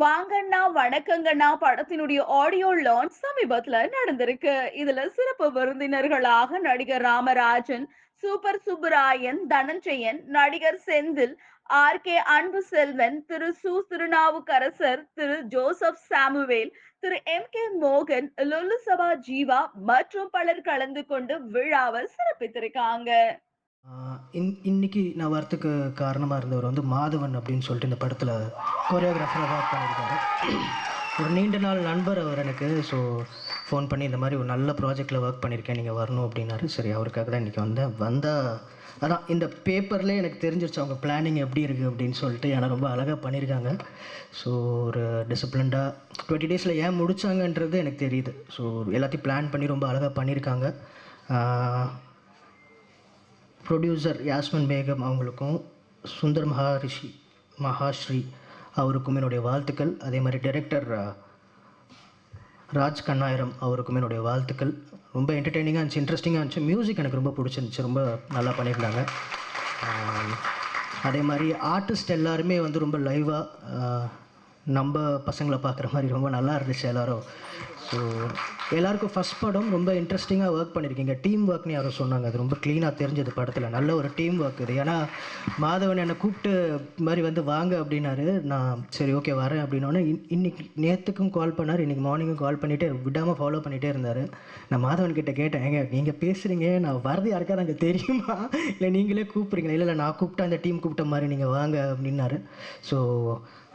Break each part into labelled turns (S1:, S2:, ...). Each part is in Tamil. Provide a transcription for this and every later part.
S1: வாங்கண்ணா வணக்கங்கண்ணா. படத்தினுடைய ஆடியோ லான்ச் சமீபத்துல நடந்திருக்கு. இதுல சிறப்பு விருந்தினர்களாக நடிகர் ராமராஜன் சூப்பர் சுப்புராயன் தனஞ்சயன் நடிகர் செந்தில் ஆர் கே அன்பு செல்வன் திரு சு. Thirunavukkarasar Thiru Joseph Samuel Thiru M. K. மோகன் லுலுசபா சபா ஜீவா மற்றும் பலர் கலந்து கொண்டு விழாவை சிறப்பித்திருக்காங்க.
S2: இன் இன்னைக்கு நான் வரத்துக்கு காரணமாக இருந்தவர் வந்து மாதவன் அப்படின்னு சொல்லிட்டு இந்த படத்தில் கொரியோகிராஃபராக ஒர்க் பண்ணியிருக்காரு. ஒரு நீண்ட நாள் நண்பர் அவர் எனக்கு. ஸோ ஃபோன் பண்ணி இந்த மாதிரி ஒரு நல்ல ப்ராஜெக்டில் ஒர்க் பண்ணியிருக்கேன் நீங்கள் வரணும் அப்படின்னாரு. சரி அவருக்காக தான் இன்றைக்கி வந்தேன். வந்தால் அதான் இந்த பேப்பர்லேயே எனக்கு தெரிஞ்சிருச்சு அவங்க பிளானிங் எப்படி இருக்குது அப்படின்னு சொல்லிட்டு. ஏன்னா ரொம்ப அழகாக பண்ணியிருக்காங்க. ஸோ ஒரு டிசிப்ளின்டாக டுவெண்ட்டி டேஸில் ஏன் முடித்தாங்கன்றது எனக்கு தெரியுது. ஸோ எல்லாத்தையும் பிளான் பண்ணி ரொம்ப அழகாக பண்ணியிருக்காங்க. ப்ரொடியூசர் யாஸ்மின் பேகம் அவங்களுக்கும் சுந்தர் மகாரிஷி மகாஸ்ரீ அவருக்கும் என்னுடைய வாழ்த்துக்கள். அதே மாதிரி டைரக்டர் ராஜ் கண்ணாயிரம் அவருக்கும் என்னுடைய வாழ்த்துக்கள். ரொம்ப என்டர்டெய்னிங்காக இருந்துச்சு இன்ட்ரெஸ்டிங்காக இருந்துச்சு. மியூசிக் எனக்கு ரொம்ப பிடிச்சிருந்துச்சு ரொம்ப நல்லா பண்ணியிருந்தாங்க. அதே மாதிரி ஆர்டிஸ்ட் எல்லாருமே வந்து ரொம்ப லைவாக நம்ம பசங்களை பார்க்குற மாதிரி ரொம்ப நல்லா இருந்துச்சு எல்லாரும். ஸோ எல்லாருக்கும் ஃபஸ்ட் படம் ரொம்ப இன்ட்ரெஸ்டிங்காக ஒர்க் பண்ணியிருக்கீங்க டீம் ஒர்க்னு யாரும் சொன்னாங்க. அது ரொம்ப க்ளீனாக தெரிஞ்சது படத்தில். நல்ல ஒரு டீம் ஒர்க் இது. ஏன்னா மாதவன் என்னை கூப்பிட்டு மாதிரி வந்து வாங்க அப்படின்னாரு. நான் சரி ஓகே வரேன் அப்படின்னோடனே இன் இன்னைக்கு நேற்றுக்கும் கால் பண்ணார். இன்றைக்கி மார்னிங்கும் கால் பண்ணிகிட்டே விடாமல் ஃபாலோ பண்ணிகிட்டே இருந்தார். நான் மாதவன் கிட்டே கேட்டேன் ஏங்க நீங்கள் பேசுகிறீங்க நான் வரது யாருக்காவது அங்கே தெரியுமா? இல்லை நீங்களே கூப்பிட்றீங்களா? இல்லை இல்லை நான் கூப்பிட்டா அந்த டீம் கூப்பிட்ட மாதிரி நீங்கள் வாங்க அப்படின்னாரு. ஸோ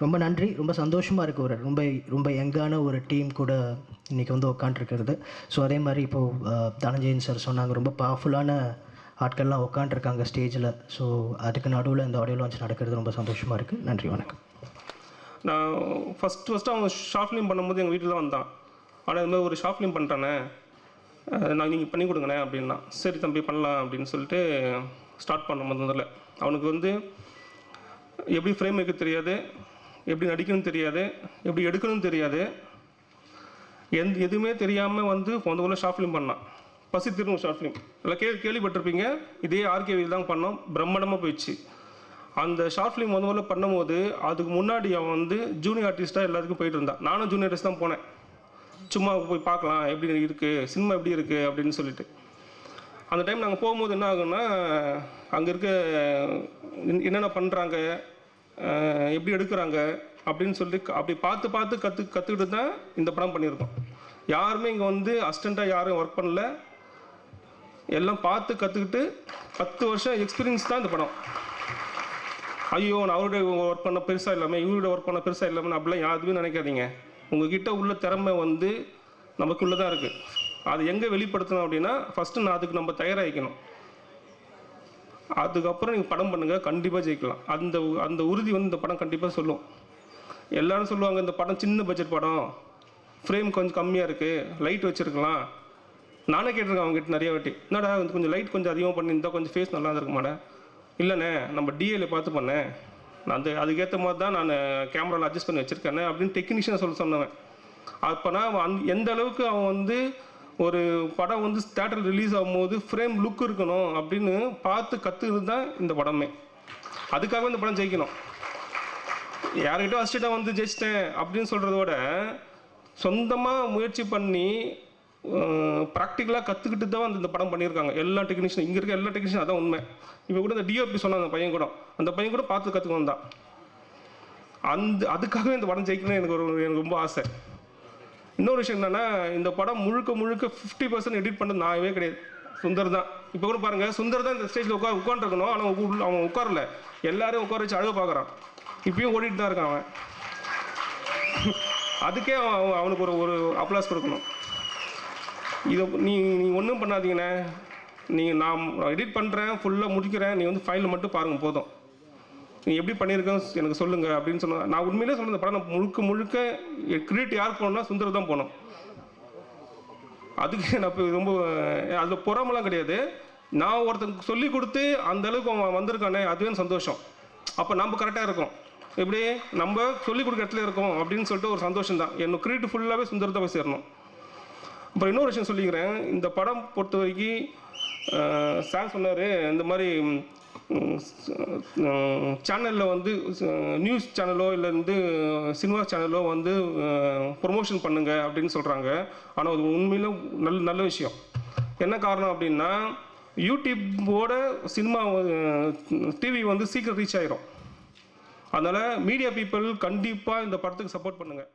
S2: ரொம்ப நன்றி. ரொம்ப சந்தோஷமாக இருக்குது ஒரு ரொம்ப ரொம்ப யங்கான ஒரு டீம் கூட இன்றைக்கி வந்து உட்காண்ட்ருக்கிறது ஸோ அதே மாதிரி இப்போது தனஞ்சயன் சார் சொன்னாங்க ரொம்ப பவர்ஃபுல்லான ஆட்கள்லாம் உட்காண்ட்ருக்காங்க ஸ்டேஜில் ஸோ அதுக்கு நடுவில் இந்த ஆடியோ லான்ச் நடக்கிறது ரொம்ப சந்தோஷமாக இருக்குது நன்றி வணக்கம்.
S3: நான் ஃபஸ்ட் ஃபஸ்ட்டு அவன் ஷார்ட் ஃபிலிம் பண்ணும்போது எங்கள் வீட்டில் தான் வந்தான். ஆனால் இது மாதிரி ஒரு ஷார்ட் ஃபிலிம் பண்ணுறானே நான் நீங்கள் பண்ணி கொடுங்கண்ணே அப்படின்னா. சரி தம்பி பண்ணலாம் அப்படின்னு சொல்லிட்டு ஸ்டார்ட் பண்ண முதல்ல. அவனுக்கு வந்து எப்படி ஃப்ரேம் வைக்க தெரியாது எப்படி நடிக்கணும்னு தெரியாது எப்படி எடுக்கணும்னு தெரியாது எந்த எதுவுமே தெரியாமல் வந்து முத முதல்ல ஷார்ட் ஃபிலிம் பண்ணான். பசி திரும்ப ஷார்ட் ஃபிலிம் இல்லை கேள்வி கேள்விப்பட்டிருப்பீங்க. இதே ஆர்கேவியில் தான் பண்ணோம். பிரம்மாண்டமாக போயிடுச்சு. அந்த ஷார்ட் ஃபிலிம் வந்து முதல்ல பண்ணும்போது அதுக்கு முன்னாடி அவன் வந்து ஜூனியர் ஆர்டிஸ்ட்டாக எல்லாத்துக்கும் போயிட்டு இருந்தான். நானும் ஜூனியர் ஆர்டிஸ்ட் தான் போனேன். சும்மா போய் பார்க்கலாம். எப்படி இருக்குது சினிமா எப்படி இருக்குது அப்படின்னு சொல்லிட்டு. அந்த டைம் நாங்கள் போகும்போது என்ன ஆகும்னா அங்கே இருக்க என்னென்ன பண்ணுறாங்க எப்படி எடுக்கிறாங்க? அப்படின்னு சொல்லி அப்படி பார்த்து பார்த்து கற்று கற்றுக்கிட்டு தான் இந்த படம் பண்ணியிருக்கோம். யாருமே இங்கே வந்து அசிஸ்டண்ட்டாக யாரும் ஒர்க் பண்ணல. எல்லாம் பார்த்து கற்றுக்கிட்டு பத்து வருஷம் எக்ஸ்பீரியன்ஸ் தான் இந்த படம். ஐயோ நான் அவருடைய ஒர்க் பண்ண பெருசாக இல்லாமல் இவருடைய ஒர்க் பண்ண பெருசாக இல்லாமல் அப்படிலாம் யாருமே நினைக்காதீங்க. உங்ககிட்ட உள்ள திறமை வந்து நமக்குள்ளே தான் இருக்குது அது எங்கே வெளிப்படுத்தணும் அப்படின்னா ஃபஸ்ட்டு நான் அதுக்கு நம்ம தயாராகிக்கணும். அதுக்கப்புறம் நீங்கள் படம் பண்ணுங்கள் கண்டிப்பாக ஜெயிக்கலாம். அந்த அந்த உறுதி வந்து இந்த படம் கண்டிப்பாக சொல்லும். எல்லாரும் சொல்லுவாங்க இந்த படம் சின்ன பட்ஜெட் படம். ஃப்ரேம் கொஞ்சம் கம்மியாக இருக்குது லைட் வச்சுருக்கலாம். நானே கேட்டிருக்கேன் அவங்ககிட்ட நிறைய வாட்டி. என்னடா வந்து கொஞ்சம் லைட் கொஞ்சம் அதிகமாக பண்ணியிருந்தா கொஞ்சம் ஃபேஸ் நல்லா இருக்குமாடா இல்லைண்ணே நம்ம டிஏல பார்த்து பண்ணேன். நான் அந்த அதுக்கேற்ற மாதிரி தான் நான் கேமராவில் அட்ஜஸ்ட் பண்ணி வச்சுருக்கேன் அப்படின்னு டெக்னீஷியனை சொல்ல சொன்னவன். அப்போனா அந் எந்த அளவுக்கு அவன் வந்து ஒரு படம் வந்து தேட்டரில் ரிலீஸ் ஆகும்போது ஃப்ரேம் லுக் இருக்கணும் அப்படின்னு பார்த்து கற்றுக்கிறது தான் இந்த படமே. அதுக்காக இந்த படம் ஜெயிக்கணும். யாருக்கிட்ட அசிஸ்டண்ட்டாக வந்து ஜெயிச்சிட்டேன் அப்படின்னு சொல்கிறத விட சொந்தமாக முயற்சி பண்ணி ப்ராக்டிக்கலாக கற்றுக்கிட்டு தான் வந்து இந்த படம் பண்ணியிருக்காங்க. எல்லா டெக்னீஷியன் இங்கே இருக்க எல்லா டெக்னீஷியன் அதான் உண்மை. இப்போ கூட இந்த டிஓபி சொன்ன அந்த பையன் கூட. அந்த பையன் கூட பார்த்து கற்றுக்கணும் தான் அந்த அதுக்காகவே இந்த படம் ஜெயிக்கணும்னு எனக்கு ஒரு எனக்கு ரொம்ப ஆசை. இன்னொரு விஷயம் என்னன்னா இந்த படம் முழுக்க முழுக்க ஃபிஃப்டி பர்சன்ட் எடிட் பண்ணது நானே கிடையாது. சுந்தர் தான். இப்போ கூட பாருங்கள் சுந்தர் தான் இந்த ஸ்டேஜில் உட்கார் உட்காந்துருக்கணும் ஆனால் உள்ள- அவன் உட்காரல. எல்லாரையும் உட்கார வச்சு அழகு பார்க்குறான். இப்பயும் ஓடிட்டு தான் இருக்கான் அவன். அதுக்கே அவன் அவன் அவனுக்கு ஒரு ஒரு அப்ளாஸ் கொடுக்கணும். இதை நீ நீ ஒன்றும் பண்ணாதீங்கண்ணே. நீங்கள் நான் எடிட் பண்ணுறேன் ஃபுல்லாக முடிக்கிறேன். நீ வந்து ஃபைலில் மட்டும் பாருங்கள் போதும். நீ எப்படி பண்ணியிருக்கேன்னு எனக்கு சொல்லுங்கள் அப்படின்னு சொன்னால் நான் உண்மையிலே சொன்ன படம் நான் முழுக்க முழுக்க கிரியேட் யார் போனோம்னா சுந்தர் தான் போகணும். அதுக்கு நான் இப்போ ரொம்ப அதில் பொறாமலாம் கிடையாது. நான் ஒருத்தனுக்கு சொல்லி கொடுத்து அந்த அளவுக்கு அவன் வந்திருக்கானே அதுவே சந்தோஷம். அப்போ நம்ம கரெக்டாக இருக்கோம். எப்படி? நம்ம சொல்லி கொடுக்குற இடத்துல இருக்கோம் அப்படின்னு சொல்லிட்டு ஒரு சந்தோஷம் தான் என்னோட கிரியேட் ஃபுல்லாகவே சுந்தரத்தை போய் சேரணும். அப்புறம் இன்னொரு விஷயம் சொல்லிக்கிறேன். இந்த படம் பொறுத்த வரைக்கும் சார் சொன்னார் இந்த மாதிரி சேனலில் வந்து நியூஸ் சேனலோ இல்லை வந்து சினிமா சேனலோ வந்து ப்ரொமோஷன் பண்ணுங்க அப்படின்னு சொல்கிறாங்க ஆனால் அது உண்மையில நல்ல நல்ல விஷயம். என்ன காரணம் அப்படின்னா யூடியூப்போட சினிமா டிவி வந்து சீக்கிரம் ரீச் ஆயிரும். அதனால் மீடியா பீப்புள் கண்டிப்பாக இந்த படத்துக்கு சப்போர்ட் பண்ணுங்கள்